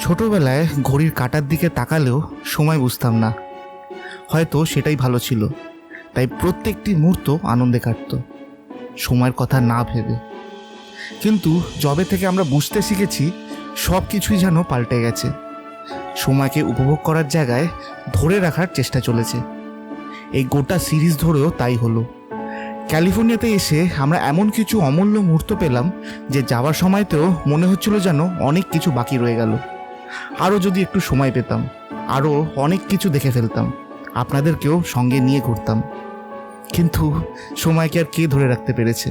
ছোটবেলায় ঘড়ির কাটার দিকে তাকালেও সময় বুঝতাম না। হয়তো সেটাই ভালো ছিল। তাই প্রত্যেকটি মুহূর্ত আনন্দে কাটত। সময়ের কথা না ভেবে। কিন্তু জবে থেকে আমরা বুঝতে শিখেছি, সব কিছুই যেন পাল্টে গেছে। সময়কে উপভোগ করার জায়গায় ধরে রাখার চেষ্টা চলেছে। এই গোটা সিরিজ ধরেও তাই হলো। ক্যালিফোর্নিয়াতে এসে আমরা এমন কিছু অমূল্য মুহূর্ত পেলাম যে যাওয়ার সময়তেও মনে হচ্ছিল যেন অনেক কিছু বাকি রয়ে গেল। আরও যদি একটু সময় পেতাম, আরও অনেক কিছু দেখে ফেলতাম, আপনাদেরকেও সঙ্গে নিয়ে ঘুরতাম। কিন্তু সময়কে আর কে ধরে রাখতে পেরেছে?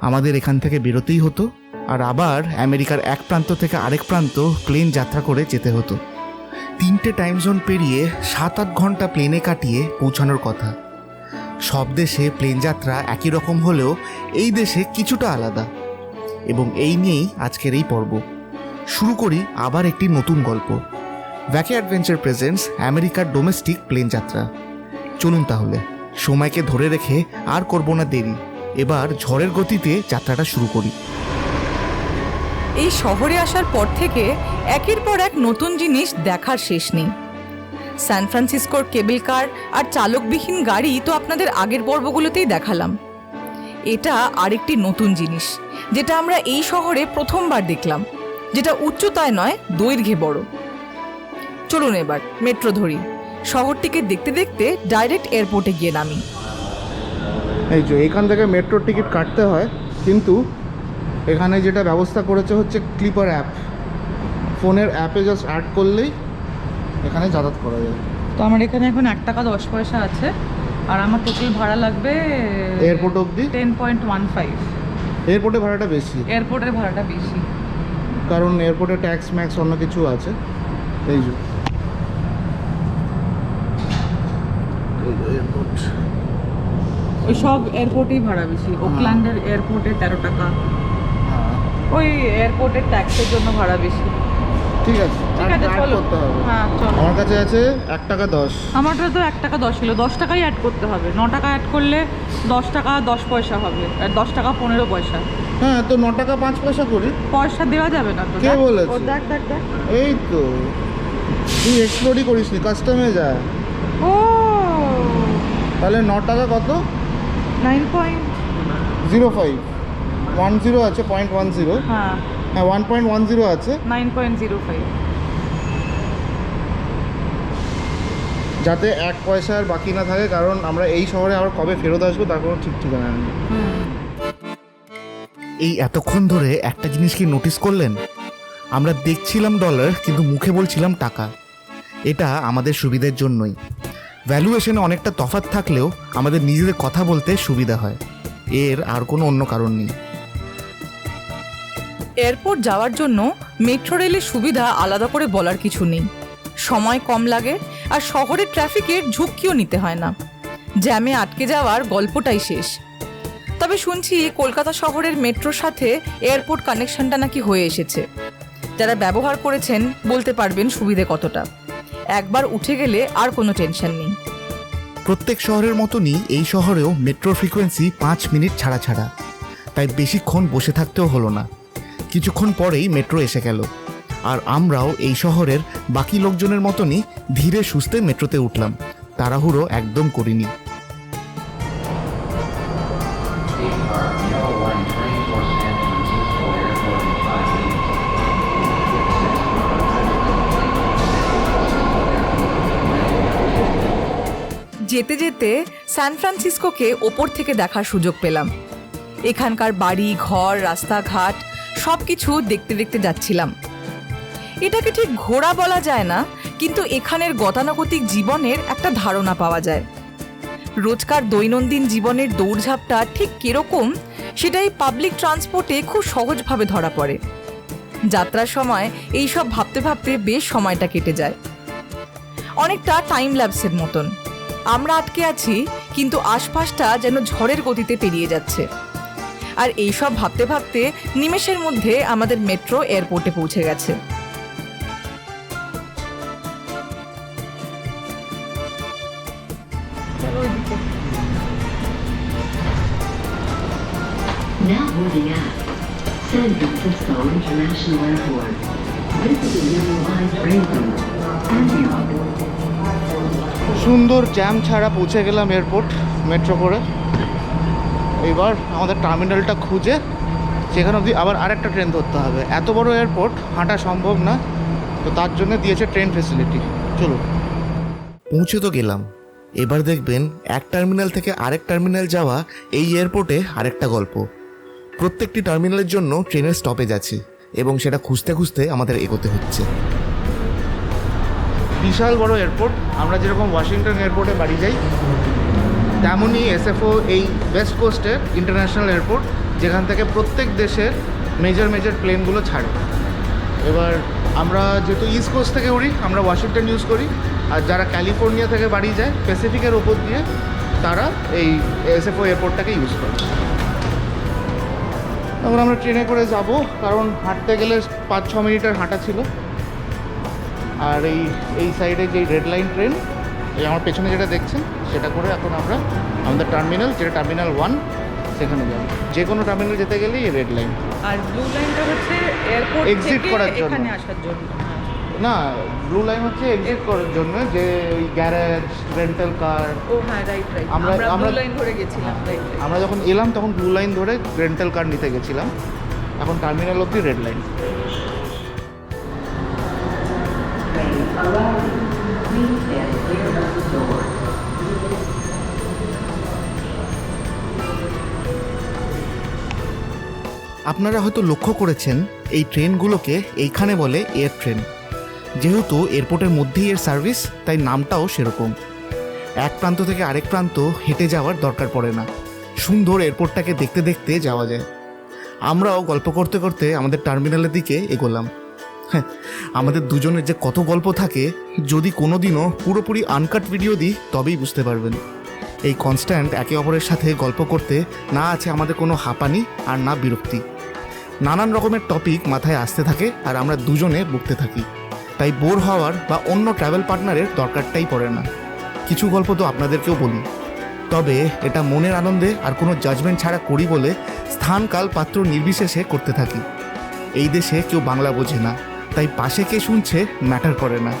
আমাদের এখান থেকে বেরোতেই হতো, আর আবার আমেরিকার এক প্রান্ত থেকে আরেক প্রান্ত প্লেন যাত্রা করে যেতে হতো। তিনটে টাইম জোন পেরিয়ে সাত আট ঘণ্টা প্লেনে কাটিয়ে পৌঁছানোর কথা। সব দেশে প্লেন যাত্রা একই রকম হলেও এই দেশে কিছুটা আলাদা। এবং এই নিয়েই আজকের এই পর্ব। শুরু করি আবার একটি নতুন গল্প। ভ্যাকে অ্যাডভেঞ্চার প্রেজেন্টস আমেরিকার ডোমেস্টিক প্লেন যাত্রা চলুন তাহলে, সময়কে ধরে রেখে আর করব না দেরি। এবার ঝড়ের গতিতে যাত্রাটা শুরু করি। এই শহরে আসার পর থেকে একের পর এক নতুন জিনিস দেখার শেষ নেই। সান ফ্রান্সিসকোর কেবল কার আর চালকবিহীন গাড়ি তো আপনাদের আগের পর্বগুলোতেই দেখালাম। এটা আরেকটি নতুন জিনিস, যেটা আমরা এই শহরে প্রথমবার দেখলাম। যেটা উচ্চতায় নয় দৈর্ঘ্যে বড়। চলুন এবার মেট্রো ধরি। শহরটিকে দেখতে দেখতে ডাইরেক্ট এয়ারপোর্টে গিয়ে নামি। এই যে এখান থেকে মেট্রোর টিকিট কাটতে হয় কিন্তু এখানে যেটা ব্যবস্থা করেছে হচ্ছে ক্লিপার অ্যাপ ফোনের অ্যাপে জাস্ট অ্যাড করলেই এখানে যাতায়াত করা যায়। তো আমার এখানে এখন এক টাকা দশ পয়সা আছে আর আমার টোটাল ভাড়া লাগবে এয়ারপোর্ট অবধি? টেন পয়েন্ট ওয়ান ফাইভ এয়ারপোর্টে ভাড়াটা বেশি। এয়ারপোর্টের ভাড়াটা বেশি। কারণ এয়ারপোর্টে ট্যাক্স ম্যাক্স অন্য কিছু আছে। এই যে। এয়ারপোর্ট। ওই সব এয়ারপোর্টেই ভাড়া বেশি। ওকল্যান্ডের এয়ারপোর্টে তেরো টাকা। হ্যাঁ। ওই এয়ারপোর্টের ট্যাক্সের জন্য ভাড়া বেশি। ঠিক আছে ঠিক আছে চলো। হ্যাঁ চলো। আমার কাছে আছে এক টাকা দশ। আমারটা তো এক টাকা দশ ছিল দশ টাকাই অ্যাড করতে হবে। ন টাকা অ্যাড করলে দশ টাকা দশ পয়সা হবে আর দশ টাকা পনেরো পয়সা। হ্যাঁ তো ন টাকা পাঁচ পয়সা করি। পয়সা দেওয়া যাবে না তো কে। বলেছে? দেখ দেখ দেখ। এই তো। তুই এক্সপ্লোরই করিস নি কাস্টমে যা। ও। তাহলে ন টাকা কত? Nine point zero five one zero আছে পয়েন্ট ওয়ান জিরো হ্যাঁ। হ্যাঁ ওয়ান পয়েন্ট ওয়ান জিরো আছে। নাইন পয়েন্ট জিরো ফাইভ যাতে এক পয়সার বাকি না থাকে কারণ আমরা এই শহরে আবার কবে ফেরত আসব তার কোনো ঠিক ঠিকানা নেই। এই এতক্ষণ ধরে একটা জিনিস কি নোটিস করলেন? আমরা দেখছিলাম ডলার কিন্তু মুখে বলছিলাম টাকা। এটা আমাদের সুবিধের জন্যই। ভ্যালুয়েশনে অনেকটা তফাৎ থাকলেও আমাদের নিজেদের কথা বলতে সুবিধা হয়। এর আর কোনো অন্য কারণ নেই। এয়ারপোর্ট যাওয়ার জন্য মেট্রো রেলের সুবিধা আলাদা করে বলার কিছু নেই। সময় কম লাগে আর শহরের ট্রাফিকের ঝুঁকিও নিতে হয় না। জ্যামে আটকে যাওয়ার গল্পটাই শেষ। তবে শুনছি কলকাতা শহরের মেট্রোর সাথে এয়ারপোর্ট কানেকশনটা নাকি হয়ে এসেছে। যারা ব্যবহার করেছেন বলতে পারবেন সুবিধে কতটা। একবার উঠে গেলে আর কোনো টেনশন নেই। প্রত্যেক শহরের মতনই এই শহরেও মেট্রো ফ্রিকোয়েন্সি পাঁচ মিনিট ছাড়া ছাড়া। তাই বেশিক্ষণ বসে থাকতেও হলো না। কিছুক্ষণ পরেই মেট্রো এসে গেল। আর আমরাও এই শহরের বাকি লোকজনের মতনই ধীরে সুস্থে মেট্রোতে উঠলাম। তাড়াহুড়ো একদম করিনি. যেতে যেতে সান ফ্রান্সিসকোকে ওপর থেকে দেখার সুযোগ পেলাম। এখানকার বাড়ি, ঘর, রাস্তাঘাট সব কিছু দেখতে দেখতে যাচ্ছিলাম। এটাকে ঠিক ঘোরা বলা যায় না, কিন্তু এখানের গতানুগতিক জীবনের একটা ধারণা পাওয়া যায়। রোজকার দৈনন্দিন জীবনের দৌড়ঝাঁপটা ঠিক কীরকম, সেটাই পাবলিক ট্রান্সপোর্টে খুব সহজভাবে ধরা পড়ে। যাত্রার সময় এই সব ভাবতে ভাবতে বেশ সময়টা কেটে যায়। অনেকটা টাইম ল্যাপসের মতন। আমরা আটকে আছি, কিন্তু আশপাশটা যেন ঝড়ের গতিতে পেরিয়ে যাচ্ছে। আর এই সব ভাবতে ভাবতে নিমেষের মধ্যে আমাদের মেট্রো এয়ারপোর্টে পৌঁছে গেছে। সুন্দর জ্যাম ছাড়া পৌঁছে গেলাম এয়ারপোর্ট মেট্রো করে। এবার আমাদের টার্মিনালটা খুঁজে সেখানে অবধি আবার আরেকটা ট্রেন ধরতে হবে। এত বড় এয়ারপোর্ট হাঁটা সম্ভব না। তো তার জন্য দিয়েছে ট্রেন ফেসিলিটি চলো পৌঁছে তো গেলাম। এবার দেখবেন এক টার্মিনাল থেকে আরেক টার্মিনাল যাওয়া এই এয়ারপোর্টে আরেকটা গল্প। প্রত্যেকটি টার্মিনালের জন্য ট্রেনের স্টপেজ আছে এবং সেটা খুঁজতে খুঁজতে আমাদের এগোতে হচ্ছে। বিশাল বড় এয়ারপোর্ট আমরা যেরকম ওয়াশিংটন এয়ারপোর্টে বাড়ি যাই তেমনই এসএফও এই ওয়েস্ট কোস্টের ইন্টারন্যাশনাল এয়ারপোর্ট যেখান থেকে প্রত্যেক দেশের মেজর মেজর প্লেনগুলো ছাড়ে। এবার আমরা যেহেতু ইস্ট কোস্ট থেকে উড়ি, আমরা ওয়াশিংটন ইউজ করি, আর যারা ক্যালিফোর্নিয়া থেকে বাড়ি যায় প্যাসিফিকের ওপর দিয়ে তারা এই এসএফও এয়ারপোর্টটাকে ইউজ করে। তখন আমরা ট্রেনে করে যাব, কারণ হাঁটতে গেলে পাঁচ ছ মিনিটের হাঁটা ছিল। আর এই এই সাইডে যে রেড লাইন ট্রেন এই আমার পেছনে যেটা দেখছেন সেটা করে এখন আমরা আমাদের টার্মিনাল যেটা টার্মিনাল ওয়ান সেখানে যাব। যে কোনো টার্মিনাল যেতে গেলেই এই রেড লাইন আর ব্লু লাইনটা হচ্ছে এয়ারপোর্ট থেকে করার জন্য। এখানে আসার জন্য। হ্যাঁ। না ব্লু লাইন হচ্ছে এক্সিট করার জন্য যে ওই গ্যারেজ রেন্টাল কার ও হ্যাঁ রাইট রাইট আমরা- আমরা ব্লু লাইন ধরে গেছিলাম রাইট আমরা যখন এলাম তখন ব্লু লাইন ধরে রেন্টাল কার নিতে গেছিলাম। এখন টার্মিনাল অব্দি রেড লাইন clear আপনারা হয়তো লক্ষ্য করেছেন, এই ট্রেনগুলোকে এইখানে বলে এয়ার ট্রেন। যেহেতু এয়ারপোর্টের মধ্যেই এর সার্ভিস, তাই নামটাও সেরকম। এক প্রান্ত থেকে আরেক প্রান্ত হেঁটে যাওয়ার দরকার পড়ে না। সুন্দর এয়ারপোর্টটাকে দেখতে দেখতে যাওয়া যায়। আমরাও গল্প করতে করতে আমাদের টার্মিনালের দিকে এগোলাম। হ্যাঁ আমাদের দুজনের যে কত গল্প থাকে, যদি কোনো দিনও পুরোপুরি আনকাট ভিডিও দিই, তবেই বুঝতে পারবেন। এই কনস্ট্যান্ট একে অপরের সাথে গল্প করতে না আছে আমাদের কোনো হাঁপানি আর না বিরক্তি। নানান রকমের টপিক মাথায় আসতে থাকে আর আমরা দুজনে বকতে থাকি। তাই বোর হওয়ার বা অন্য ট্রাভেল পার্টনারের দরকারটাই পড়ে না। কিছু গল্প তো আপনাদেরকেও বলি। তবে এটা মনের আনন্দে আর কোনো জাজমেন্ট ছাড়া করি বলে স্থান কাল পাত্র নির্বিশেষে করতে থাকি। এই দেশে কেউ বাংলা বোঝে না, তাই পাশে কে শুনছে ম্যাটার করে না।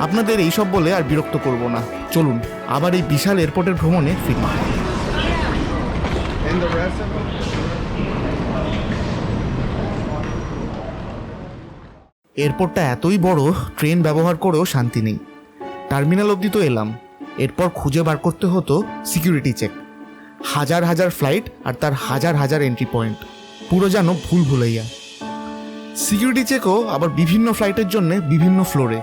আপনাদের এইসব বলে আর বিরক্ত করব না। চলুন, আবার এই বিশাল এয়ারপোর্টের ভ্রমণে ফিরি। এয়ারপোর্টটা এতই বড়, ট্রেন ব্যবহার করেও শান্তি নেই। টার্মিনাল অবধি তো এলাম। এরপর খুঁজে বার করতে হতো সিকিউরিটি চেক। হাজার হাজার ফ্লাইট আর তার হাজার হাজার এন্ট্রি পয়েন্ট। পুরো যেন ভুল ভুলাইয়া। সিকিউরিটি চেকও আবার বিভিন্ন ফ্লাইটের জন্য বিভিন্ন ফ্লোরে।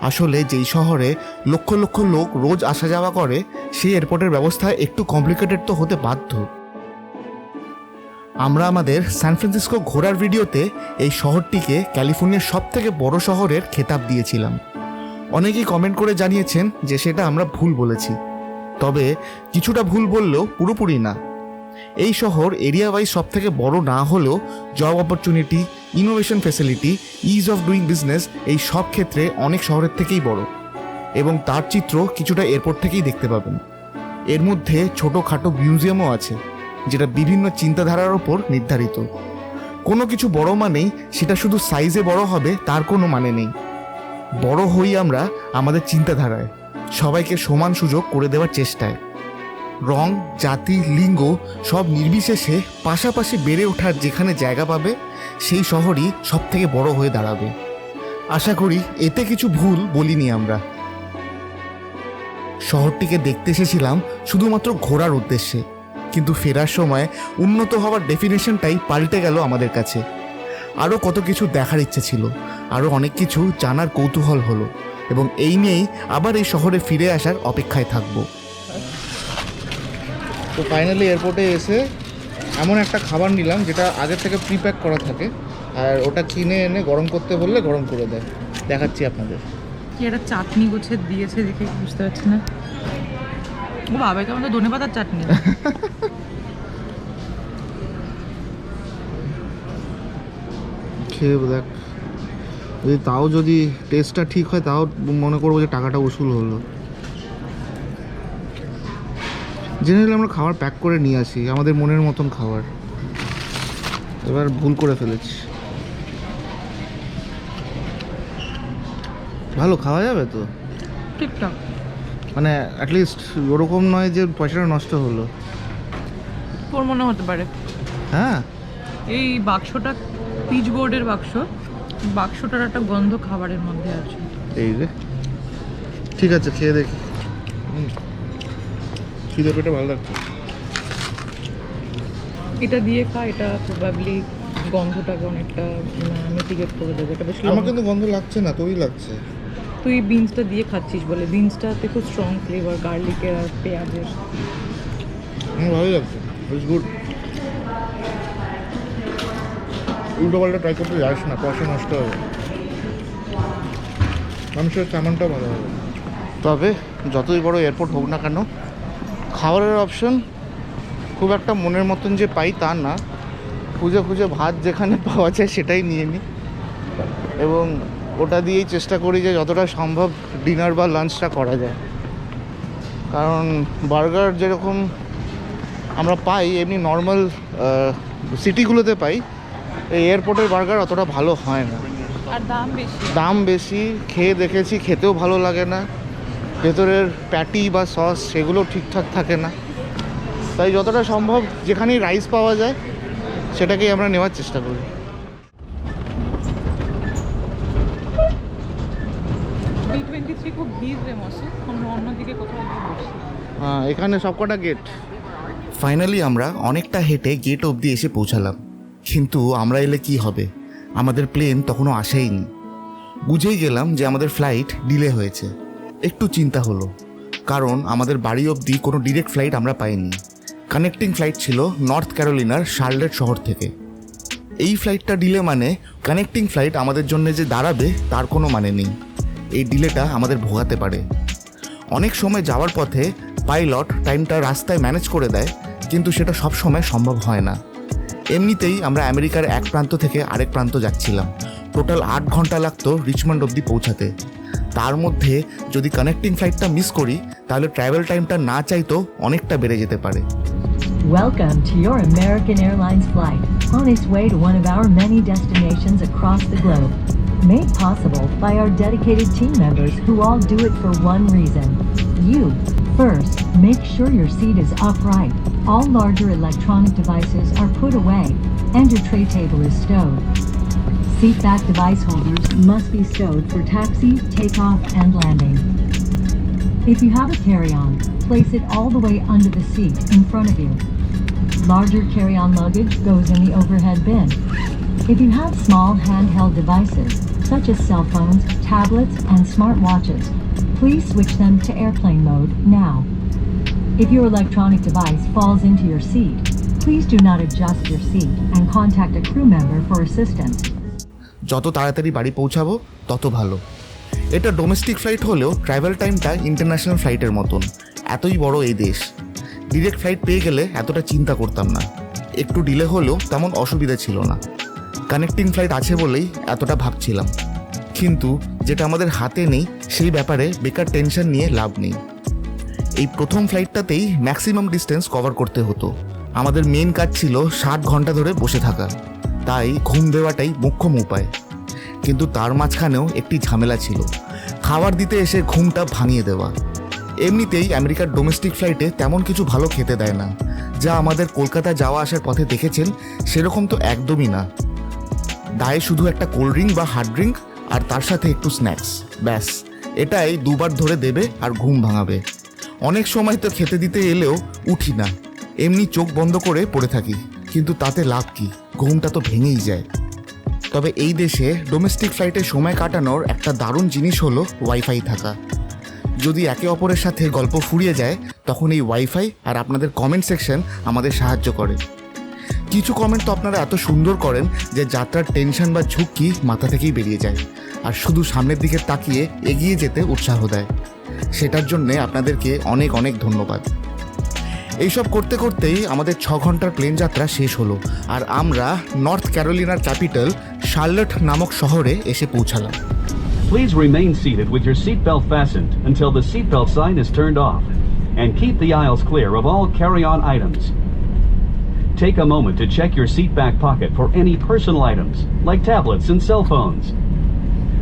আসলে যেই শহরে লক্ষ লক্ষ লোক রোজ আসা যাওয়া করে, সেই এয়ারপোর্টের ব্যবস্থা একটু কমপ্লিকেটেড তো হতে বাধ্য। আমরা আমাদের সান ফ্রান্সিসকো ঘোরার ভিডিওতে এই শহরটিকে ক্যালিফোর্নিয়ার সব থেকে বড় শহরের খেতাব দিয়েছিলাম। অনেকেই কমেন্ট করে জানিয়েছেন যে সেটা আমরা ভুল বলেছি। তবে কিছুটা ভুল বললেও পুরোপুরি না। এই শহর এরিয়া ওয়াইজ সব থেকে বড় না হলেও job opportunity innovation facility ease of doing business এই সব ক্ষেত্রে অনেক শহরের থেকেই বড়। এবং তার চিত্র কিছুটা এয়ারপোর্ট থেকেই দেখতে পাবেন। এর মধ্যে ছোটোখাটো মিউজিয়ামও আছে। যেটা বিভিন্ন চিন্তাধারার ওপর নির্ধারিত। কোনো কিছু বড় মানেই সেটা শুধু সাইজে বড় হবে, তার কোনো মানে নেই। বড় হই আমরা আমাদের চিন্তাধারায়, সবাইকে সমান সুযোগ করে দেওয়ার চেষ্টায়। রং, জাতি, লিঙ্গ সব নির্বিশেষে পাশাপাশি বেড়ে ওঠার যেখানে জায়গা পাবে, সেই শহরই সব থেকে বড় হয়ে দাঁড়াবে। আশা করি এতে কিছু ভুল বলিনি আমরা। শহরটিকে দেখতে এসেছিলাম শুধুমাত্র ঘোরার উদ্দেশ্যে। কিন্তু ফেরার সময় উন্নত হওয়ার ডেফিনেশনটাই পাল্টে গেল আমাদের কাছে। আরও কত কিছু দেখার ইচ্ছে ছিল আরও অনেক কিছু জানার কৌতূহল হলো এবং এই নিয়েই আবার এই শহরে ফিরে আসার অপেক্ষায় থাকব। তো ফাইনালি এয়ারপোর্টে এসে এমন একটা খাবার নিলাম যেটা আগের থেকে প্রিপ্যাক করা থাকে আর ওটা কিনে এনে গরম করতে বললে গরম করে দেয়। দেখাচ্ছি আপনাদের। কি একটা চাটনি গুছে দিয়েছে দেখে বুঝতে পারছি না। বাবা এটা আমাদের ধনে পাতার চাটনি। খেয়ে দেখ। যদি তাও যদি টেস্টটা ঠিক হয় তাও মনে করব যে টাকাটা উসুল হলো। জেনারেলি আমরা খাবার প্যাক করে নিয়ে আসি আমাদের মনের মতন খাবার। এবার ভুল করে ফেলেছি। ভালো খাওয়া যাবে তো? ঠিকঠাক। মানে অ্যাটলিস্ট ওরকম নয় যে পয়সাটা নষ্ট হলো। তোর মনে হতে পারে। হ্যাঁ। এই বাক্সটা পিচ বোর্ডের বাক্স। বাক্সটার একটা গন্ধ খাবারের মধ্যে আছে। এই রে ঠিক আছে খেয়ে দেখি। খিদে পেটে ভালো লাগছে। এটা দিয়ে খা এটা প্রবাবলি গন্ধটাকে অনেকটা মিটিগেট করে দেবে। এটা বেশ আমার কিন্তু গন্ধ লাগছে না তোরই লাগছে। তুই বিনসটা দিয়ে খাচ্ছিস বলে। বিনসটাতে খুব স্ট্রং ফ্লেভার গার্লিকের আর পেঁয়াজের। ভালোই লাগছে। ইটস গুড উল্টো পাল্টা ট্রাই করতে যাস না পয়সা নষ্ট হবে মানুষের চামানটাও ভালো হবে। তবে যতই বড় এয়ারপোর্ট হোক না কেন, খাবারের অপশন খুব একটা মনের মতন যে পাই তা না। খুঁজে খুঁজে ভাত যেখানে পাওয়া যায় সেটাই নিয়ে নিই এবং ওটা দিয়েই চেষ্টা করি যে যতটা সম্ভব ডিনার বা লাঞ্চটা করা যায়। কারণ বার্গার যেরকম আমরা পাই এমনি নর্মাল সিটিগুলোতে পাই এই এয়ারপোর্টের বার্গার অতটা ভালো হয় না। আর দাম দাম বেশি খেয়ে দেখেছি খেতেও ভালো লাগে না। ভেতরের প্যাটি বা সস সেগুলো ঠিকঠাক থাকে না। তাই যতটা সম্ভব যেখানেই রাইস পাওয়া যায় সেটাকেই আমরা নেওয়ার চেষ্টা করি। বি খুব ভিড় রে মশে আমরা অন্যদিকে কোথাও গিয়ে বসি। হ্যাঁ এখানে সবকটা গেট ফাইনালি আমরা অনেকটা হেঁটে গেট অবধি এসে পৌঁছালাম। কিন্তু আমরা এলে কি হবে? আমাদের প্লেন তখনও আসেইনি। বুঝেই গেলাম যে আমাদের ফ্লাইট ডিলে হয়েছে। একটু চিন্তা হলো কারণ আমাদের বাড়ি অবধি কোনো ডিরেক্ট ফ্লাইট আমরা পাইনি। কানেক্টিং ফ্লাইট ছিল নর্থ ক্যারোলিনার শার্লেট শহর থেকে। এই ফ্লাইটটা ডিলে মানে কানেক্টিং ফ্লাইট আমাদের জন্য যে দাঁড়াবে তার কোনো মানে নেই। এই ডিলেটা আমাদের ভোগাতে পারে। অনেক সময় যাওয়ার পথে পাইলট টাইমটা রাস্তায় ম্যানেজ করে দেয়, কিন্তু সেটা সব সময় সম্ভব হয় না। এমনিতেই আমরা আমেরিকার এক প্রান্ত থেকে আরেক প্রান্ত যাচ্ছিলাম। টোটাল আট ঘণ্টা লাগতো রিচমন্ড অবধি পৌঁছাতে। তার মধ্যে যদি কানেক্টিং ফ্লাইটটা মিস করি, তাহলে ট্রাভেল টাইমটা না চাইতো অনেকটা বেড়ে যেতে পারে। Welcome to your American Airlines flight on its way to one of our many destinations across the globe. Made possible by our dedicated team members who all do it for one reason. You. First, make sure your seat is upright. All larger electronic devices are put away and your tray table is stowed. Seat back device holders must be stowed for taxi, takeoff, and landing. If you have a carry-on, place it all the way under the seat in front of you. Larger carry-on luggage goes in the overhead bin. If you have small handheld devices, such as cell phones, tablets, and smartwatches, please switch them to airplane mode now. If your electronic device falls into your seat, please do not adjust your seat and contact a crew member for assistance. যত তাড়াতাড়ি বাড়ি পৌঁছাবো তত ভালো এটা domestic flight হলেও travel টাইমটা international ফ্লাইটের মতন এতই বড় এই দেশ ডিরেক্ট ফ্লাইট পেয়ে গেলে এতটা চিন্তা করতাম না একটু ডিলে হলেও তেমন অসুবিধা ছিল না কানেক্টিং ফ্লাইট আছে বলেই এতটা ভাবছিলাম। কিন্তু যেটা আমাদের হাতে নেই, সেই ব্যাপারে বেকার টেনশন নিয়ে লাভ নেই। এই প্রথম ফ্লাইটটাতেই ম্যাক্সিমাম ডিস্টেন্স কভার করতে হতো। আমাদের মেন কাজ ছিল ষাট ঘণ্টা ধরে বসে থাকা। তাই ঘুম দেওয়াটাই মুখ্যম উপায়। কিন্তু তার মাঝখানেও একটি ঝামেলা ছিল। খাবার দিতে এসে ঘুমটা ভাঙিয়ে দেওয়া। এমনিতেই আমেরিকার ডোমেস্টিক ফ্লাইটে তেমন কিছু ভালো খেতে দেয় না। যা আমাদের কলকাতা যাওয়া আসার পথে দেখেছেন, সেরকম তো একদমই না। দায়ে শুধু একটা কোল্ড ড্রিঙ্ক বা হার্ড ড্রিঙ্ক আর তার সাথে একটু স্ন্যাক্স ব্যাস, এটাই দুবার ধরে দেবে আর ঘুম ভাঙাবে। অনেক সময় তো খেতে দিতে এলেও উঠি না। এমনি চোখ বন্ধ করে পড়ে থাকি, কিন্তু তাতে লাভ কি? ঘুমটা তো ভেঙেই যায়। তবে এই দেশে ডোমেস্টিক ফ্লাইটে সময় কাটানোর একটা দারুণ জিনিস হলো ওয়াইফাই থাকা। যদি একে অপরের সাথে গল্প ফুরিয়ে যায়, তখন এই ওয়াইফাই আর আপনাদের কমেন্ট সেকশন আমাদের সাহায্য করে। কিছু কমেন্ট তো আপনারা এত সুন্দর করেন যে যাত্রার টেনশন বা ঝুঁকি মাথা থেকেই বেরিয়ে যায়। আর শুধু সামনের দিকে তাকিয়ে এগিয়ে যেতে উৎসাহ দেয়। সেটার জন্যে আপনাদেরকে অনেক অনেক ধন্যবাদ। এইসব করতে করতেই আমাদের ছ ঘণ্টার প্লেন যাত্রা শেষ হলো। আর আমরা নর্থ ক্যারোলিনার ক্যাপিটাল শার্লট নামক শহরে এসে পৌঁছালাম। Please remain seated with your seatbelt fastened until the seatbelt sign is turned off, and keep the aisles clear of all carry-on items. Take a moment to check your seat back pocket for any personal items, like tablets and cell phones.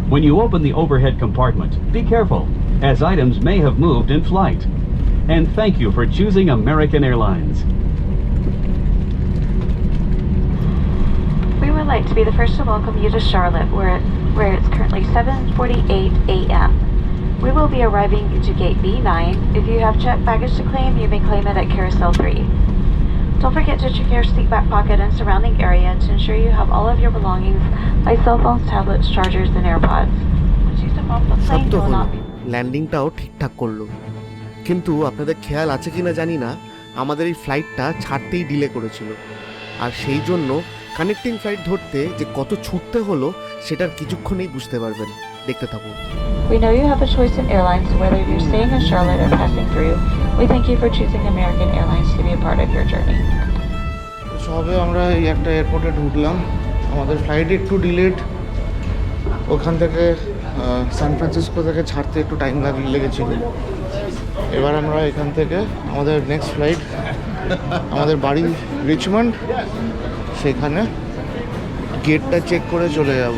When you open the overhead compartment, be careful, as items may have moved in flight. And thank you for choosing American Airlines. We would like to be the first to welcome you to Charlotte, where, where it's currently 7:48 a.m. We will be arriving to gate B9. If you have checked baggage to claim, you may claim it at Carousel 3. Don't forget to check your seat back pocket and surrounding area to ensure you have all of your belongings, like cell phones, tablets, chargers, and AirPods. সব তো হলো ল্যান্ডিংটাও ঠিকঠাক করল কিন্তু আপনাদের খেয়াল আছে কিনা জানি না আমাদের এই ফ্লাইটটা ছাড়তেই ডিলে করেছিল আর সেই জন্য কানেক্টিং ফ্লাইট ধরতে যে কত ছুটতে হলো সেটার কিছুক্ষণেই বুঝতে পারবেন দেখতে থাকুন We know you have a choice in airlines, whether you're staying in Charlotte or passing through. We thank you for choosing American Airlines to be a part of your journey. সবে আমরা এই একটা এয়ারপোর্টে ঢুকলাম আমাদের ফ্লাইট একটু delayed ওখান থেকে সান ফ্রান্সিসকো থেকে ছাড়তে একটু টাইম লাগ লেগেছিল এবার আমরা এখান থেকে আমাদের নেক্সট ফ্লাইট আমাদের বাড়ি রিচমন্ড সেখানে গেটটা চেক করে চলে যাব।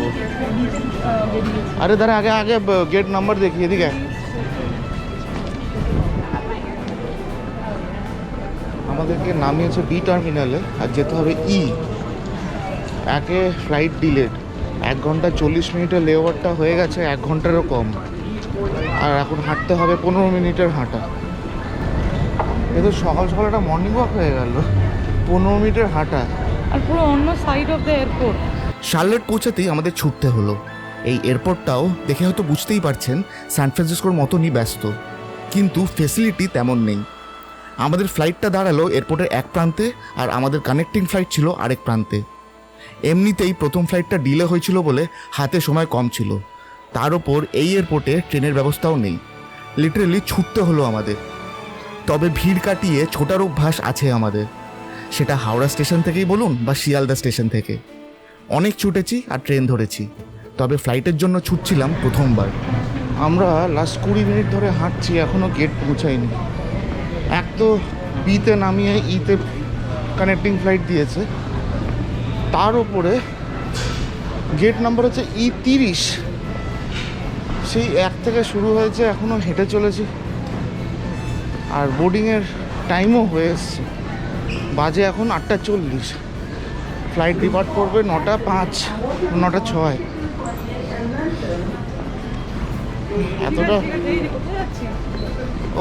আরে দাঁড়া, আগে আগে গেট নাম্বার দেখি এদিকে। আমাদেরকে নামিয়েছে বি টার্মিনালে আর যেতে হবে ই একে ফ্লাইট ডিলেড এক ঘণ্টা চল্লিশ মিনিটের লেওয়ারটা হয়ে গেছে, এক ঘন্টারও কম। আর এখন হাঁটতে হবে পনেরো মিনিটের হাঁটা। এ তো সকাল সকাল একটা মর্নিং ওয়াক হয়ে গেল। পনেরো মিনিটের হাঁটা। আর পুরো অন্য side of the airport Charlotte পৌঁছাতেই আমাদের ছুটতে হলো। এই এয়ারপোর্টটাও দেখে হয়তো বুঝতেই পারছেন, সান ফ্রান্সিসকোর মতনই ব্যস্ত। কিন্তু ফেসিলিটি তেমন নেই। আমাদের ফ্লাইটটা দাঁড়াল এয়ারপোর্টের এক প্রান্তে আর আমাদের কানেক্টিং ফ্লাইট ছিল আরেক প্রান্তে। এমনিতেই প্রথম ফ্লাইটটা ডিলে হয়েছিল বলে হাতে সময় কম ছিল। তার ওপর এই এয়ারপোর্টে ট্রেনের ব্যবস্থাও নেই। লিটারেলি ছুটতে হলো আমাদের। তবে ভিড় কাটিয়ে ছোটার অভ্যাস আছে আমাদের। সেটা হাওড়া স্টেশন থেকেই বলুন বা শিয়ালদা স্টেশন থেকে। অনেক ছুটেছি আর ট্রেন ধরেছি। তবে ফ্লাইটের জন্য ছুটছিলাম প্রথমবার। আমরা লাস্ট কুড়ি মিনিট ধরে হাঁটছি এখনও গেট পৌঁছায়নি। এক তো বিতে নামিয়ে ইতে কানেক্টিং ফ্লাইট দিয়েছে। তার উপরে গেট নাম্বার হচ্ছে ই তিরিশ। সেই এক থেকে শুরু হয়েছে এখনও হেঁটে চলেছি। আর বোর্ডিংয়ের টাইমও হয়ে এসছে। বাজে এখন আটটা চল্লিশ। ফ্লাইট ডিপার্ট করবে নটা পাঁচ, নটা ছয়। এতটা?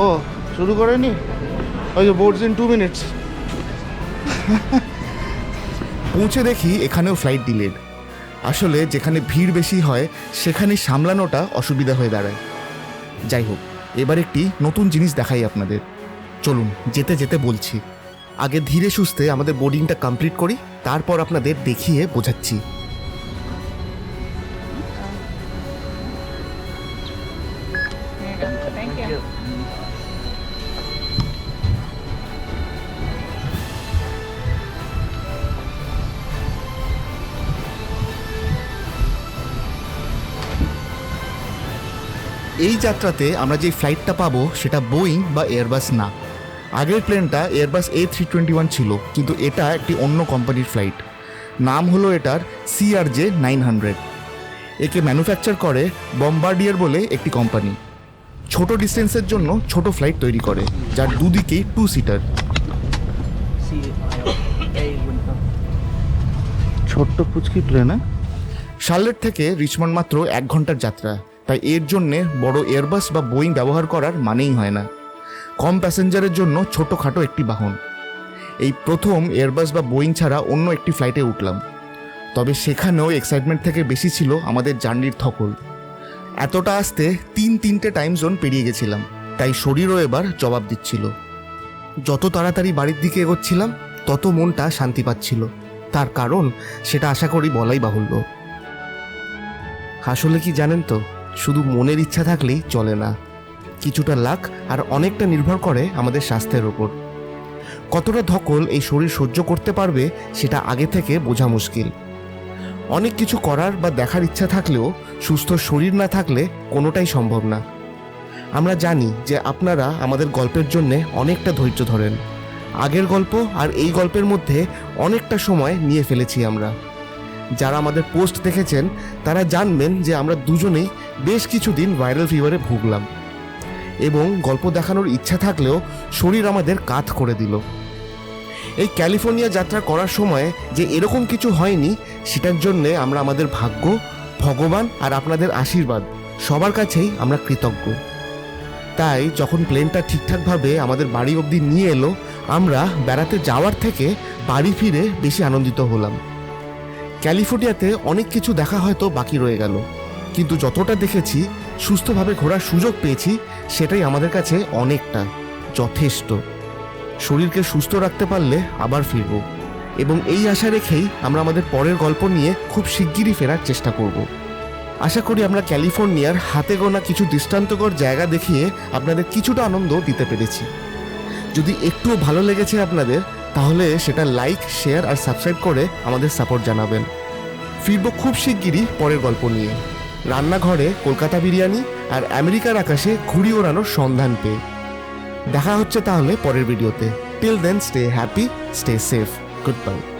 ও, শুরু করেনি? ওই যে বোর্ডস ইন টু মিনিটস পৌঁছে দেখি এখানেও ফ্লাইট ডিলেড আসলে যেখানে ভিড় বেশি হয়, সেখানে সামলানোটা অসুবিধা হয়ে দাঁড়ায়। যাই হোক, এবার একটি নতুন জিনিস দেখাই আপনাদের। চলুন, যেতে যেতে বলছি। আগে ধীরে সুস্থে আমাদের বোর্ডিংটা কমপ্লিট করি, তারপর আপনাদের দেখিয়ে বোঝাচ্ছি। এই যাত্রাতে আমরা যে ফ্লাইটটা পাবো, সেটা বোয়িং বা এয়ারবাস না। আগের প্লেনটা Airbus A three twenty one ছিল কিন্তু এটা একটি অন্য কোম্পানির ফ্লাইট নাম হলো এটার সিআরজে নাইন হান্ড্রেড একে ম্যানুফ্যাকচার করে বম্বার্ডিয়ার বলে একটি কোম্পানি ছোট ডিস্টেন্সের জন্য ছোট ফ্লাইট তৈরি করে যার দুদিকেই টু সিটার ছোট্ট পুচকি প্লেনে শার্লেট থেকে রিচমন্ড মাত্র এক ঘণ্টার যাত্রা তাই এর জন্যে বড় এয়ারবাস বা বোয়িং ব্যবহার করার মানেই হয় না। কম প্যাসেঞ্জারের জন্য ছোটোখাটো একটি বাহন। এই প্রথম এয়ারবাস বা বোয়িং ছাড়া অন্য একটি ফ্লাইটে উঠলাম। তবে সেখানেও এক্সাইটমেন্ট থেকে বেশি ছিল আমাদের জার্নির থকল এতটা আসতে তিন তিনটে টাইম জোন পেরিয়ে গেছিলাম, তাই শরীরও এবার জবাব দিচ্ছিল। যত তাড়াতাড়ি বাড়ির দিকে এগোচ্ছিলাম, তত মনটা শান্তি পাচ্ছিল। তার কারণ সেটা আশা করি বলাই বাহুল্য। আসলে কি জানেন তো, শুধু মনের ইচ্ছা থাকলেই চলে না। কিছুটা লাক আর অনেকটা নির্ভর করে আমাদের স্বাস্থ্যের ওপর। কতটা ধকল এই শরীর সহ্য করতে পারবে সেটা আগে থেকে বোঝা মুশকিল। অনেক কিছু করার বা দেখার ইচ্ছা থাকলেও সুস্থ শরীর না থাকলে কোনোটাই সম্ভব না। আমরা জানি যে আপনারা আমাদের গল্পের জন্যে অনেকটা ধৈর্য ধরেন। আগের গল্প আর এই গল্পের মধ্যে অনেকটা সময় নিয়ে ফেলেছি আমরা। যারা আমাদের পোস্ট দেখেছেন, তারা জানবেন যে আমরা দুজনেই বেশ কিছুদিন ভাইরাল ফিভারে ভুগলাম। এবং গল্প দেখানোর ইচ্ছা থাকলেও শরীর আমাদের কাত করে দিল। এই ক্যালিফোর্নিয়া যাত্রা করার সময় যে এরকম কিছু হয়নি, সেটার জন্যে আমরা আমাদের ভাগ্য, ভগবান আর আপনাদের আশীর্বাদ, সবার কাছেই আমরা কৃতজ্ঞ। তাই যখন প্লেনটা ঠিকঠাকভাবে আমাদের বাড়ি অবধি নিয়ে এলো, আমরা বেড়াতে যাওয়ার থেকে বাড়ি ফিরে বেশি আনন্দিত হলাম। ক্যালিফোর্নিয়াতে অনেক কিছু দেখা হয়তো বাকি রয়ে গেল, কিন্তু যতটা দেখেছি, সুস্থভাবে ঘোরার সুযোগ পেয়েছি সেটাই আমাদের কাছে অনেকটা, যথেষ্ট। শরীরকে সুস্থ রাখতে পারলে আবার ফিরব এবং এই আশা রেখেই আমরা আমাদের পরের গল্প নিয়ে খুব শিগগিরই ফেরার চেষ্টা করব। আশা করি আমরা ক্যালিফোর্নিয়ার হাতে গোনা কিছু দৃষ্টান্তকর জায়গা দেখিয়ে আপনাদের কিছুটা আনন্দ দিতে পেরেছি। যদি একটুও ভালো লেগেছে আপনাদের, তাহলে সেটা লাইক, শেয়ার আর সাবস্ক্রাইব করে আমাদের সাপোর্ট জানাবেন। ফিরব খুব শিগগিরই পরের গল্প নিয়ে। রান্নাঘরে কলকাতা বিরিয়ানি আর আমেরিকার আকাশে ঘুড়ি ওড়ানোর সন্ধান পেয়ে। দেখা হচ্ছে তাহলে পরের ভিডিওতে। Till then stay happy stay safe goodbye